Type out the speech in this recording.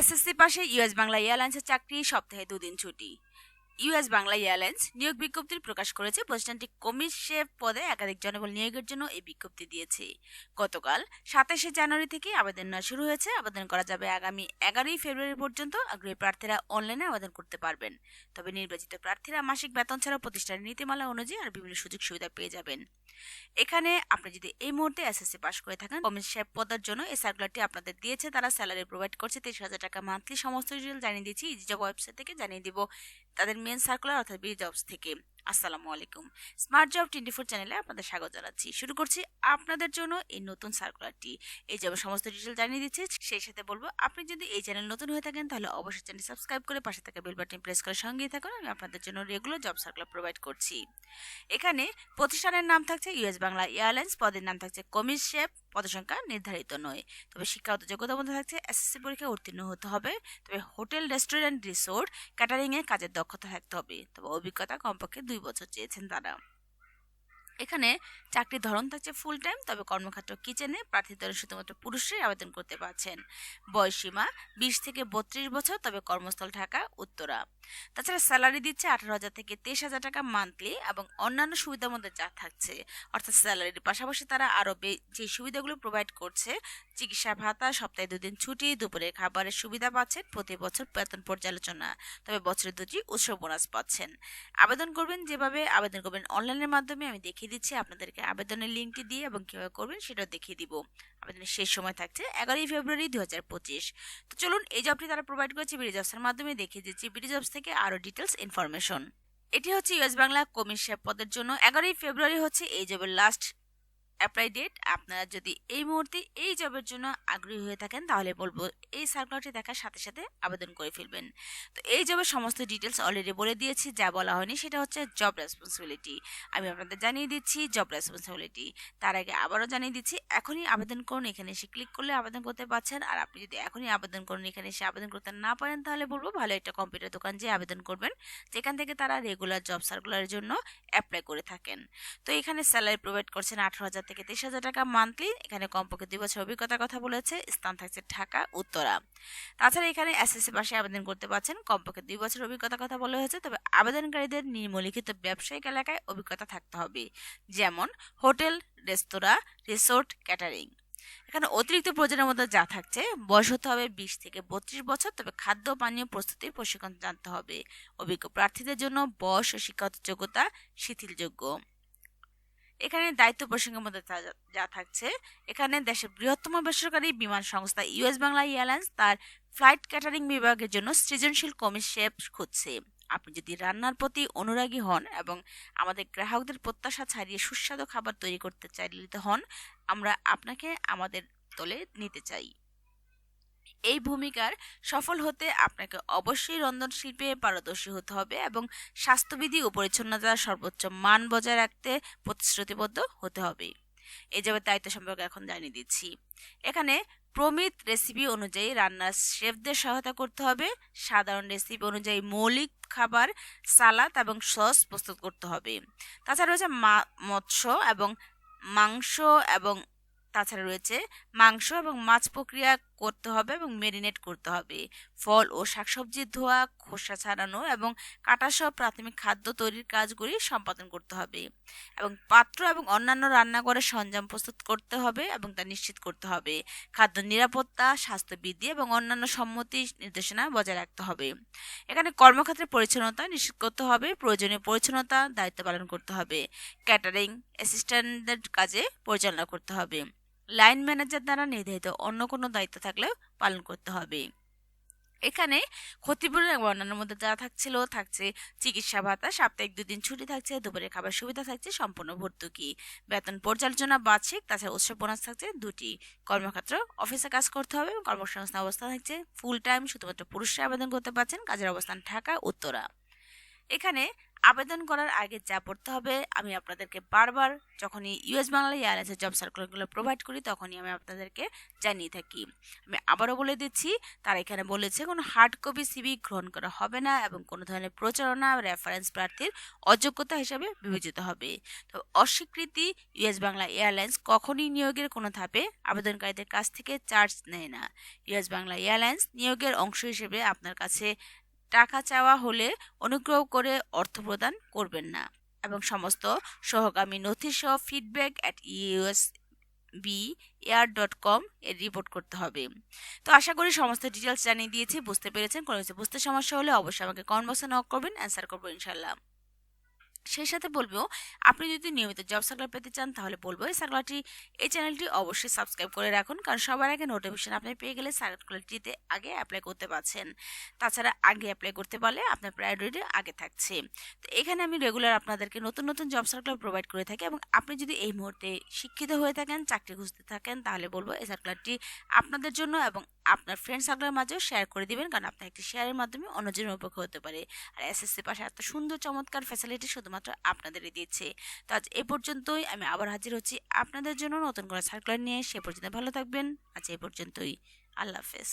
SSC পাশে US Bangla এয়ারলাইন্সের চাকরি সপ্তাহে দুদিন ছুটি। ইউএস বাংলা এয়ারলাইন্স নিয়োগ বিজ্ঞপ্তি প্রকাশ করেছে। প্রতিষ্ঠানটি কমিশ পদে একাধিক জনবল নিয়োগের জন্য এই বিজ্ঞপ্তি দিয়েছে। গতকাল সাতাশে জানুয়ারি থেকে আবেদন নেওয়া শুরু হয়েছে। আবেদন করা যাবে আগামী এগারোই ফেব্রুয়ারি পর্যন্ত। আগ্রহী প্রার্থীরা অনলাইনে আবেদন করতে পারবেন। তবে নির্বাচিত প্রার্থীরা মাসিক বেতন ছাড়া প্রতিষ্ঠানের নীতিমালা অনুযায়ী আর বিভিন্ন সুযোগ সুবিধা পেয়ে যাবেন। এখানে আপনি যদি এই মুহূর্তে এসএসসি পাশ করে থাকেন, কমিশ শেফ পদের জন্য এই সার্কুলারটি আপনাদের দিয়েছে। তারা স্যালারি প্রোভাইড করছে তেইশ হাজার টাকা মান্থলি। সমস্ত ডিটেল জানিয়ে দিচ্ছি ইজিজব ওয়েবসাইট থেকে জানিয়ে দিব। তাদের মেন সার্কুলার অর্থাৎ বি জবস থেকে। আসসালামু আলাইকুম। স্মার্ট জব টোয়েন্টি ফোর চ্যানেলে আপনাদের স্বাগত জানাচ্ছি। শুরু করছি আপনাদের জন্য এই নতুন সার্কুলারটি এই জবের সমস্ত ডিটেল জানিয়ে দিচ্ছি। সেই সাথে বলব, আপনি যদি এই চ্যানেল নতুন হয়ে থাকেন, তাহলে অবশ্যই চ্যানেল সাবস্ক্রাইব করে পাশে থাকা বেল বাটন প্রেস করে সঙ্গেই থাকুন। আমি আপনাদের জন্য রেগুলার জব সার্কুলার প্রোভাইড করছি। এখানে প্রতিষ্ঠানের নাম থাকছে ইউএস বাংলা এয়ারলাইন্স পদের নাম থাকছে কমিশ শেফ পদসংখ্যা নির্ধারিত নয়। তবে শিক্ষাগত যোগ্যতা মধ্যে থাকছে, এসএসসি পরীক্ষায় উত্তীর্ণ হতে হবে। তবে হোটেল, রেস্টুরেন্ট, রিসোর্ট ক্যাটারিং এ কাজের দক্ষতা থাকতে হবে। তবে অভিজ্ঞতা কমপক্ষে দুই বছর চেয়েছেন তারা। এখানে চাকরির ধরন থাকছে ফুল টাইম তবে কর্মক্ষেত্র কিচেনে প্রার্থীদের শুধুমাত্র পুরুষরাই আবেদন করতে পারছেন। বয়সীমা বিশ থেকে বত্রিশ বছর, তবে কর্মস্থল ঢাকা, উত্তরা। তাছাড়া স্যালারি দিচ্ছে আঠারো হাজার থেকে তেইশ হাজার টাকা মান্থলি এবং অন্যান্য সুবিধার মধ্যে যা থাকছে। অর্থাৎ স্যালারির পাশাপাশি তারা আরও যে সুবিধাগুলো প্রোভাইড করছে, চিকিৎসা ভাতা, সপ্তাহে দুদিন ছুটি দুপুরে খাবারের সুবিধা পাচ্ছেন, প্রতি বছর বেতন পর্যালোচনা, তবে বছরে দুটি উৎসব বোনাস পাচ্ছেন। আবেদন করবেন যেভাবে, আবেদন করবেন অনলাইনের মাধ্যমে, আমি দেখিয়ে দিচ্ছি। আপনাদেরকে আবেদনের লিঙ্কটি দিয়ে এবং কীভাবে করবেন সেটাও দেখিয়ে দিব। আবেদনের শেষ সময় থাকছে এগারোই ফেব্রুয়ারি দু হাজার পঁচিশ। তো চলুন, এই জবটি তারা প্রোভাইড করেছে বিডি জবসের মাধ্যমে। দেখিয়ে দিচ্ছি বিডি জবস থেকে আরও ডিটেলস ইনফরমেশন এটি হচ্ছে ইউএস বাংলা কমিশন পদের জন্য এগারোই ফেব্রুয়ারি হচ্ছে এই জবের লাস্ট অ্যাপ্লাই ডেট আপনারা যদি এই মুহূর্তে এই জবের জন্য আগ্রহী হয়ে থাকেন, তাহলে বলব এই সার্কুলারটি দেখার সাথে সাথে আবেদন করে ফেলবেন। তো এই জবের সমস্ত ডিটেলস অলরেডি বলে দিয়েছি, যা বলা হয়নি, সেটা হচ্ছে জব রেসপন্সিবিলিটি আমি আপনাদের জানিয়ে দিচ্ছি জব রেসপন্সিবিলিটি তার আগে আবারও জানিয়ে দিচ্ছি, এখনই আবেদন করুন, এখানে এসে ক্লিক করলে আবেদন করতে পারছেন আর আপনি যদি এখনই আবেদন করুন, এখানে এসে আবেদন করতে না পারেন, তাহলে বলব ভালো একটা কম্পিউটার দোকান যে আবেদন করবেন, যেখান থেকে তারা রেগুলার জব সার্কুলারের জন্য অ্যাপ্লাই করে থাকেন। তো এখানে স্যালারি প্রোভাইড করছেন আঠারো হাজার থেকে তেইশ হাজার টাকা মান্থলি এখানে কমপক্ষে দুই বছর অভিজ্ঞতার কথা বলেছে, স্থান থাকছে ঢাকা, উত্তরা। তাছাড়া এখানে এসএসসি পাশে আবেদন করতে পারছেন, কমপক্ষে দুই বছর অভিজ্ঞতার কথা বলা হয়েছে, তবে আবেদনকারীদের নিম্নলিখিত ব্যবসায়িক এলাকায় অভিজ্ঞতা থাকতে হবে, যেমন হোটেল, রেস্তোরাঁ, রিসোর্ট, ক্যাটারিং। এখানে অতিরিক্ত প্রয়োজনের মধ্যে যা থাকছে, বয়স হতে হবে বিশ থেকে বত্রিশ বছর, তবে খাদ্য পানীয় প্রস্তুতির প্রশিক্ষণ জানতে হবে। অভিজ্ঞ প্রার্থীদের জন্য বয়স ও শিক্ষাগত যোগ্যতা শিথিলযোগ্য। এখানে দায়িত্ব প্রসঙ্গের মধ্যে যা থাকছে, এখানে দেশের বৃহত্তম বেসরকারি বিমান সংস্থা ইউএস বাংলা এয়ারলাইন্স তার ফ্লাইট ক্যাটারিং বিভাগের জন্য সৃজনশীল কমি শেপ খুঁজছে। আপনি যদি রান্নার প্রতি অনুরাগী হন এবং আমাদের গ্রাহকদের প্রত্যাশা ছাড়িয়ে সুস্বাদু খাবার তৈরি করতে চাইলিত হন, আমরা আপনাকে আমাদের দলে নিতে চাই। এই ভূমিকার সফল হতে আপনাকে অবশ্যই রন্ধন শিল্পে পারদর্শী হতে হবে এবং স্বাস্থ্যবিধি ও পরিচ্ছন্নতার সর্বোচ্চ মান বজায় রাখতে প্রতিশ্রুতিবদ্ধ হতে হবে। এই যাবে দায়িত্ব সম্পর্কে এখন জানিয়ে দিচ্ছি। এখানে প্রমিত রেসিপি অনুযায়ী রান্নার শেফদের সহায়তা করতে হবে, সাধারণ রেসিপি অনুযায়ী মৌলিক খাবার, সালাদ এবং সস প্রস্তুত করতে হবে। তাছাড়া রয়েছে মৎস্য এবং মাংস এবং তাছাড়া রয়েছে মাংস এবং মাছ প্রক্রিয়া করতে হবে এবং মেরিনেট করতে হবে। ফল ও শাকসবজি, ধোয়া, খোসা ছাড়ানো এবং কাটা সহ প্রাথমিক খাদ্য তৈরির কাজগুলি সম্পাদন করতে হবে। এবং পাত্র এবং অন্যান্য রান্নাঘরের সরঞ্জাম প্রস্তুত করতে হবে এবং তা নিশ্চিত করতে হবে। খাদ্য নিরাপত্তা, স্বাস্থ্যবিধি এবং অন্যান্য সম্মতি নির্দেশনা বজায় রাখতে হবে। এখানে কর্মক্ষেত্রে পরিচ্ছন্নতা নিশ্চিত করতে হবে, প্রয়োজনীয় পরিচ্ছন্নতা দায়িত্ব পালন করতে হবে। ক্যাটারিং অ্যাসিস্ট্যান্টদের কাজে পরিচালনা করতে হবে। লাইন ম্যানেজার দ্বারা নির্ধারিত অন্য কোনো দায়িত্ব থাকলেও পালন করতে হবে। এখানে ক্ষতিপূরণ অন্যান্য মধ্যে যা থাকছিল, থাকছে চিকিৎসা ভাতা, সাপ্তাহিক দুদিন ছুটি থাকছে, দুপুরে খাবার সুবিধা থাকছে, সম্পূর্ণ ভর্তুকি। বেতন পর্যালোচনা বার্ষিক তাছাড়া উৎসব বোনাস থাকছে, দুটি কর্মক্ষেত্র অফিসে কাজ করতে হবে কর্মসংস্থান অবস্থা থাকছে ফুল টাইম শুধুমাত্র পুরুষরা আবেদন করতে পারছেন, কাজের অবস্থান ঢাকা, উত্তরা। এখানে আবেদন করার আগে যা পড়তে হবে, আমি আপনাদেরকে বারবার যখনই ইউএস বাংলা এয়ারলাইন্সের জব সার্কুলারগুলো প্রোভাইড করি, তখনই আমি আপনাদেরকে জানিয়ে থাকি। আমি আবারও বলে দিচ্ছি, তারা এখানে বলেছে কোনো হার্ড কপি সিবি গ্রহণ করা হবে না এবং কোনো ধরনের প্রচারণা রেফারেন্স প্রার্থীর অযোগ্যতা হিসাবে বিবেচিত হবে। তো অস্বীকৃতি ইউএস বাংলা এয়ারলাইন্স কখনই নিয়োগের কোনো ধাপে আবেদনকারীদের কাছ থেকে চার্জ নেয় না। ইউএস বাংলা এয়ারলাইন্স নিয়োগের অংশ হিসেবে আপনার কাছে টাকা চাওয়া হলে অনুগ্রহ করে অর্থ প্রদান করবেন না। এবং সমস্ত সহকামী নথি সহ feedback at US B air dot com এর রিপোর্ট করতে হবে। তো আশা করি সমস্ত ডিটেলস জানিয়ে দিয়েছি, বুঝতে পেরেছেন। কোনো কিছু বুঝতে সমস্যা হলে অবশ্যই আমাকে কমেন্ট বক্সে নক করবেন অ্যান্সার করব ইনশাল্লাহ সেই সাথে বলব আপনি যদি নিয়মিত জব সার্কুলার পেতে চান, তাহলে বলব এই সার্কুলারটি এই চ্যানেলটি অবশ্যই সাবস্ক্রাইব করে রাখুন, কারণ সবার আগে নোটিফিকেশন আপনি পেয়ে গেলে সার্কুলারটিতে আগে অ্যাপ্লাই করতে পারছেন। তাছাড়া আগে অ্যাপ্লাই করতে পারলে আপনার প্রায়োরিটি আগে থাকছে। তো এখানে আমি রেগুলার আপনাদেরকে নতুন নতুন জব সার্কুলার প্রোভাইড করে থাকি এবং আপনি যদি এই মুহূর্তে শিক্ষিত হয়ে থাকেন, চাকরি খুঁজতে থাকেন, তাহলে বলব এই সার্কুলারটি আপনাদের জন্য এবং আপনার ফ্রেন্ড সার্কুলার মাঝেও শেয়ার করে দিবেন, কারণ আপনার একটি শেয়ারের মাধ্যমে অন্যজনের উপকার হতে পারে। আর এসএসসি পাশে এত সুন্দর চমৎকার ফ্যাসিলিটি শুধুমাত্র আপনাদেরই দিচ্ছে। তো আজ এ পর্যন্তই। আমি আবার হাজির হচ্ছি আপনাদের জন্য নতুন করে সার্কুলার নিয়ে। সে পর্যন্ত ভালো থাকবেন। আজ এ পর্যন্তই। আল্লাহ হাফেজ।